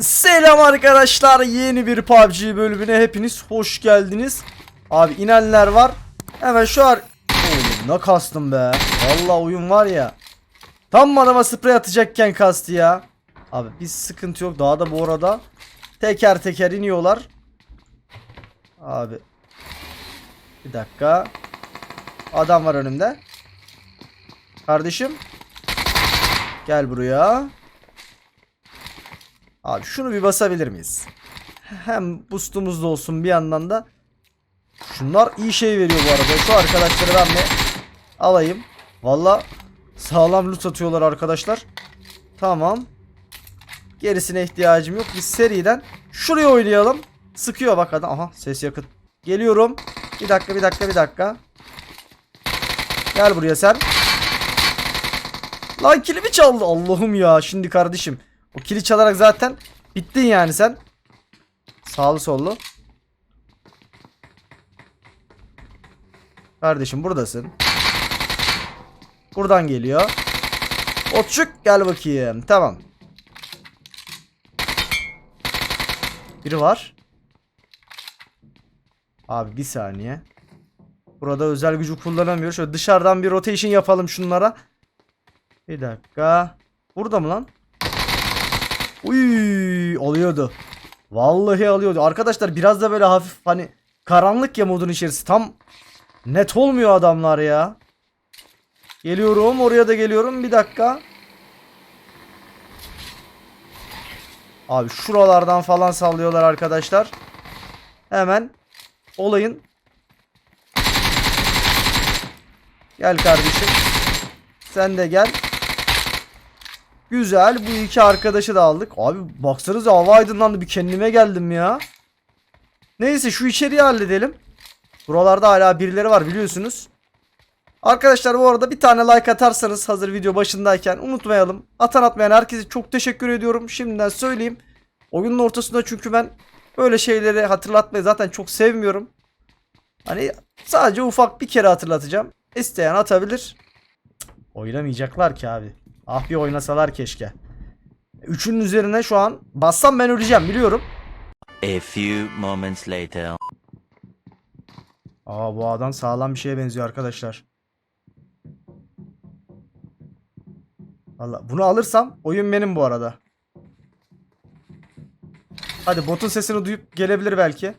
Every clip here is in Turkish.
Selam arkadaşlar yeni bir PUBG bölümüne hepiniz hoş geldiniz. Abi inenler var. Hemen şu ar... Oğlum ne kastım be. Vallahi oyun var ya. Tam adama sprey atacakken kastı ya. Abi bir sıkıntı yok. Daha da bu arada teker teker iniyorlar. Abi. Bir dakika. Adam var önümde. Kardeşim. Gel buraya. Abi şunu bir basabilir miyiz? Hem boostumuz da olsun bir yandan da. Şunlar iyi şey veriyor bu arada. Şu arkadaşları ben de alayım. Valla sağlam loot atıyorlar arkadaşlar. Tamam. Gerisine ihtiyacım yok. Biz seriden şuraya oynayalım. Sıkıyor bak adam. Aha ses yakın. Geliyorum. Bir dakika bir dakika bir dakika. Gel buraya sen. Lan kilimi çaldı. Allah'ım ya. Şimdi kardeşim. O kili çalarak zaten bittin yani sen. Sağlı sollu. Kardeşim buradasın. Buradan geliyor. Otçuk gel bakayım. Tamam. Biri var. Abi bir saniye. Burada özel gücü kullanamıyor. Şöyle dışarıdan bir rotation yapalım şunlara. Bir dakika. Burada mı lan? Uy, alıyordu. Vallahi alıyordu. Arkadaşlar biraz da böyle hafif hani karanlık ya modun içerisi. Tam net olmuyor adamlar ya. Geliyorum oraya da geliyorum. Bir dakika. Abi şuralardan falan sallıyorlar arkadaşlar. Hemen olayın. Gel kardeşim. Sen de gel. Güzel. Bu iki arkadaşı da aldık. Abi baksanıza hava aydınlandı. Bir kendime geldim ya. Neyse şu içeriği halledelim. Buralarda hala birileri var biliyorsunuz. Arkadaşlar bu arada bir tane like atarsanız hazır video başındayken unutmayalım. Atan atmayan herkese çok teşekkür ediyorum. Şimdiden söyleyeyim. Oyunun ortasında çünkü ben böyle şeyleri hatırlatmayı zaten çok sevmiyorum. Hani sadece ufak bir kere hatırlatacağım. İsteyen atabilir. Oynamayacaklar ki abi. Ah bir oynasalar keşke. Üçün üzerine şu an bassam ben öleceğim biliyorum. A few moments later. Aa bu adam sağlam bir şeye benziyor arkadaşlar. Valla bunu alırsam oyun benim bu arada. Hadi botun sesini duyup gelebilir belki.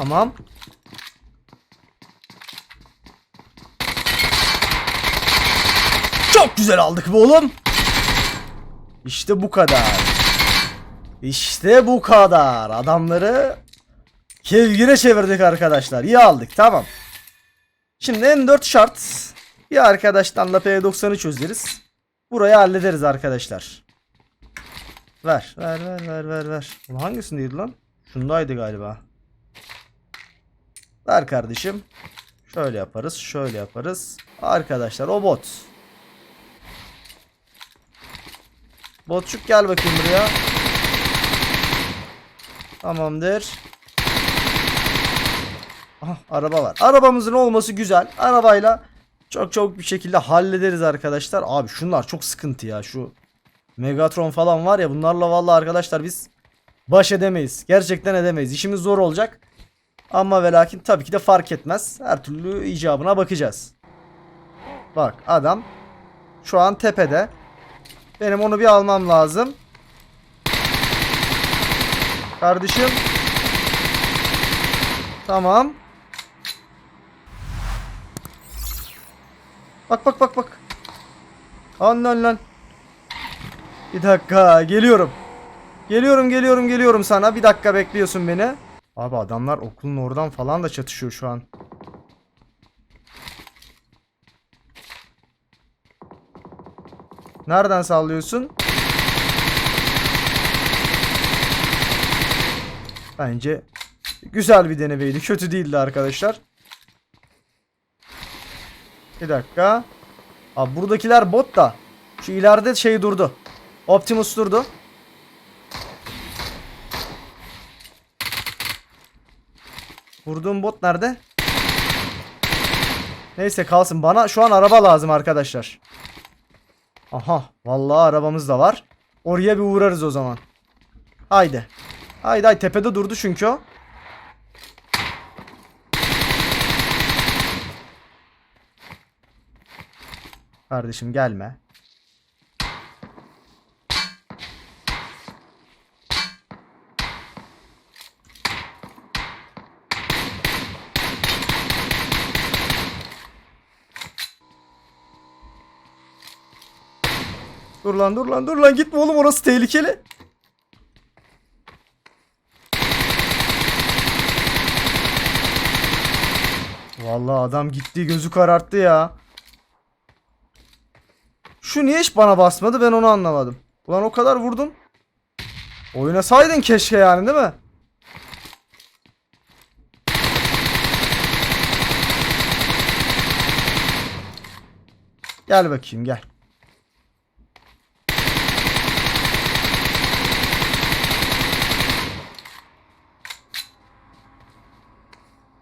Tamam. Çok güzel aldık be oğlum. İşte bu kadar. İşte bu kadar. Adamları kevgire çevirdik arkadaşlar. İyi aldık tamam. Şimdi N4 şart. Bir arkadaştan da P90'ı çözeriz. Burayı hallederiz arkadaşlar. Ver ver ver ver ver ver. Hangisindeydi lan? Şundaydı galiba. Ver kardeşim. Şöyle yaparız şöyle yaparız. Arkadaşlar o bot. Botçuk gel bakayım buraya. Tamamdır. Aha, araba var. Arabamızın olması güzel. Arabayla çok çok bir şekilde hallederiz arkadaşlar. Abi şunlar çok sıkıntı ya. Şu Megatron falan var ya bunlarla vallahi arkadaşlar biz baş edemeyiz. Gerçekten edemeyiz. İşimiz zor olacak. Ama ve lakin tabii ki de fark etmez. Her türlü icabına bakacağız. Bak adam şu an tepede. Benim onu bir almam lazım. Kardeşim. Tamam. Bak bak bak bak. Lan lan lan. Bir dakika geliyorum. Geliyorum geliyorum geliyorum sana. Bir dakika bekliyorsun beni. Abi adamlar okulun oradan falan da çatışıyor şu an. Nereden sallıyorsun? Bence güzel bir denemeydi. Kötü değildi arkadaşlar. Bir dakika. Abi buradakiler bot da. Şu ileride şey durdu. Optimus durdu. Vurduğum bot nerede? Neyse kalsın. Bana şu an araba lazım arkadaşlar. Aha. Vallahi arabamız da var. Oraya bir uğrarız o zaman. Haydi. Haydi haydi. Tepede durdu çünkü o. Kardeşim gelme. Lan dur lan dur lan gitme oğlum orası tehlikeli. Vallahi adam gitti gözü kararttı ya. Şu niye hiç bana basmadı ben onu anlamadım. Ulan o kadar vurdum. Oynasaydın keşke yani değil mi? Gel bakayım gel.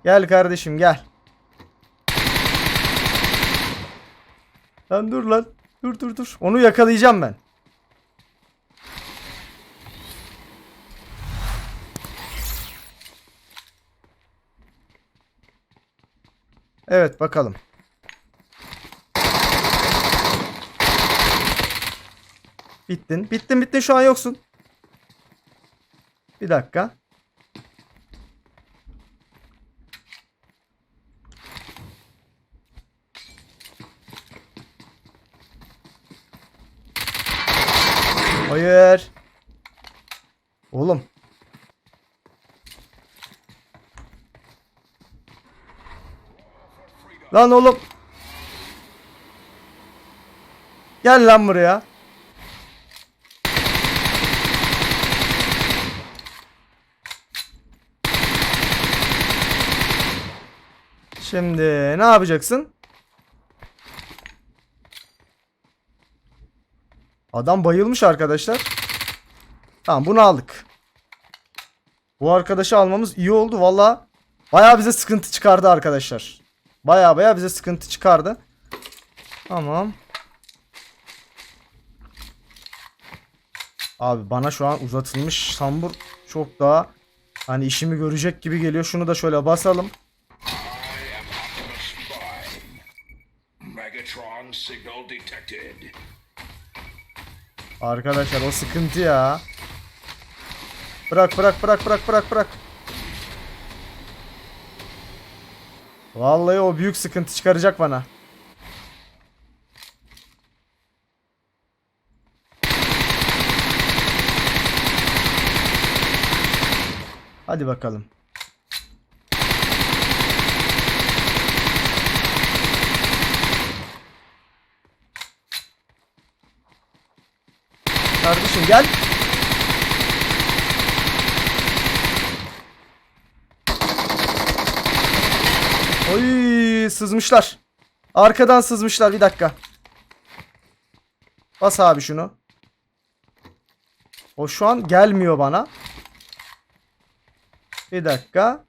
Gel kardeşim gel. Lan dur lan. Dur dur dur. Onu yakalayacağım ben. Evet bakalım. Bittin. Bittin bittin şu an yoksun. Bir dakika. Hayır. Oğlum. Lan oğlum. Gel lan buraya. Şimdi ne yapacaksın? Adam bayılmış arkadaşlar. Tamam bunu aldık. Bu arkadaşı almamız iyi oldu. Valla baya bize sıkıntı çıkardı arkadaşlar. Baya baya bize sıkıntı çıkardı. Tamam. Abi bana şu an uzatılmış sambur çok daha hani işimi görecek gibi geliyor. Şunu da şöyle basalım. Arkadaşlar o sıkıntı ya. Bırak bırak bırak bırak bırak bırak. Vallahi o büyük sıkıntı çıkaracak bana. Hadi bakalım. Kardeşim gel. Oy sızmışlar. Arkadan sızmışlar bir dakika. Bas abi şunu. O şu an gelmiyor bana. Bir dakika.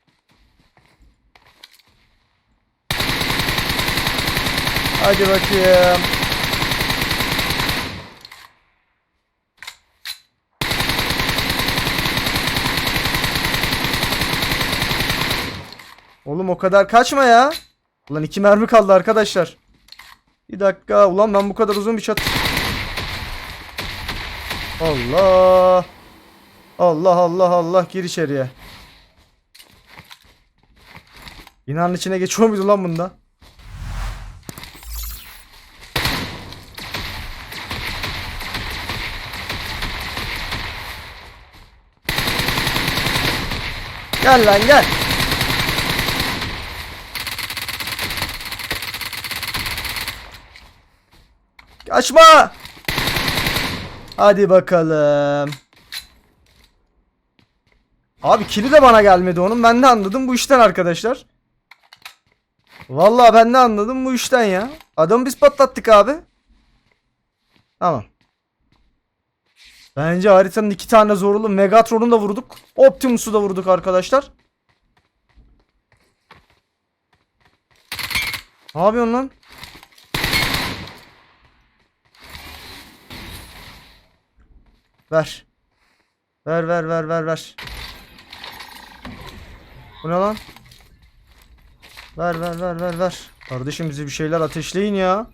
Hadi bakayım. Oğlum o kadar kaçma ya. Ulan iki mermi kaldı arkadaşlar. Bir dakika. Ulan ben bu kadar uzun bir çat. Allah. Allah Allah Allah gir içeriye. Binanın içine geçiyor muydu lan bunda? Gel lan gel. Kaçma. Hadi bakalım. Abi kili de bana gelmedi onun. Ben de anladım bu işten arkadaşlar. Vallahi ben de anladım bu işten ya. Adamı biz patlattık abi. Tamam. Bence haritanın iki tane zorlu. Megatron'u da vurduk. Optimus'u da vurduk arkadaşlar. Ne yapıyorsun lan? Ver. Ver ver ver ver ver. Bu ne lan? Ver ver ver ver ver. Kardeşim bize bir şeyler ateşleyin ya.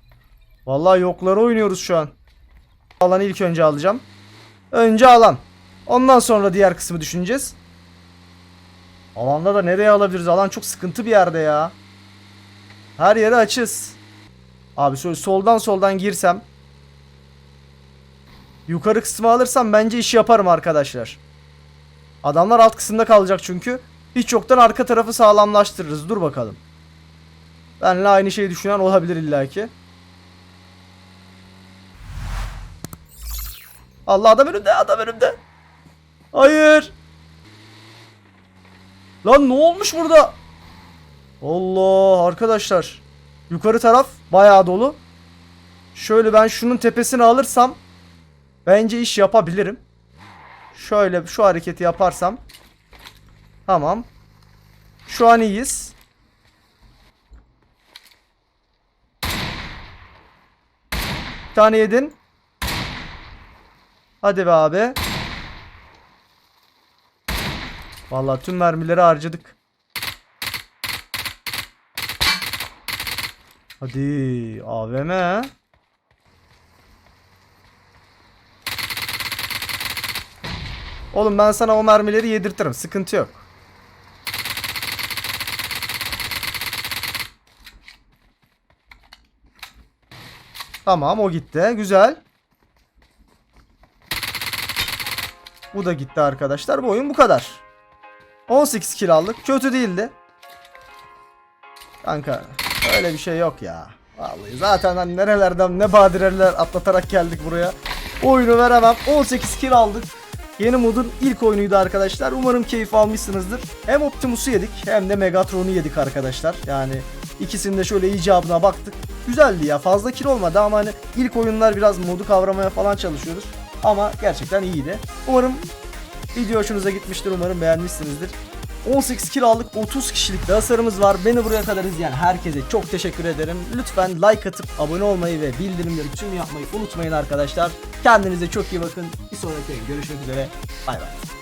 Vallahi yokları oynuyoruz şu an. Alanı ilk önce alacağım. Önce alan. Ondan sonra diğer kısmı düşüneceğiz. Alanda da nereye alabiliriz? Alan çok sıkıntı bir yerde ya. Her yere açız. Abi şöyle soldan soldan girsem. Yukarı kısmı alırsam bence iş yaparım arkadaşlar. Adamlar alt kısımda kalacak çünkü. Hiç yoktan arka tarafı sağlamlaştırırız. Dur bakalım. Benle aynı şeyi düşünen olabilir illaki. Allah adam önümde adam önümde. Hayır. Lan ne olmuş burada? Allah arkadaşlar. Yukarı taraf bayağı dolu. Şöyle ben şunun tepesini alırsam bence iş yapabilirim. Şöyle şu hareketi yaparsam tamam. Şu an iyiyiz. Bir tane yedin. Hadi be abi. Vallahi tüm mermileri harcadık. Hadi AVM. Oğlum ben sana o mermileri yedirtirim. Sıkıntı yok. Tamam o gitti. Güzel. Bu da gitti arkadaşlar. Bu oyun bu kadar. 18 kill aldık. Kötü değildi. Kanka öyle bir şey yok ya. Vallahi zaten hani nerelerden ne badireler atlatarak geldik buraya. Oyunu veremem. 18 kill aldık. Yeni modun ilk oyunuydu arkadaşlar. Umarım keyif almışsınızdır. Hem Optimus'u yedik hem de Megatron'u yedik arkadaşlar. Yani ikisinin de şöyle icabına baktık. Güzeldi ya. Fazla kill olmadı ama hani ilk oyunlar biraz modu kavramaya falan çalışıyoruz. Ama gerçekten iyiydi. Umarım Video hoşunuza gitmiştir umarım beğenmişsinizdir. 18 kiralık 30 kişilik bir hasarımız var. Beni buraya kadar izleyen herkese çok teşekkür ederim. Lütfen like atıp abone olmayı ve bildirimleri tüm yapmayı unutmayın arkadaşlar. Kendinize çok iyi bakın. Bir sonraki görüşmek üzere. Bay bay.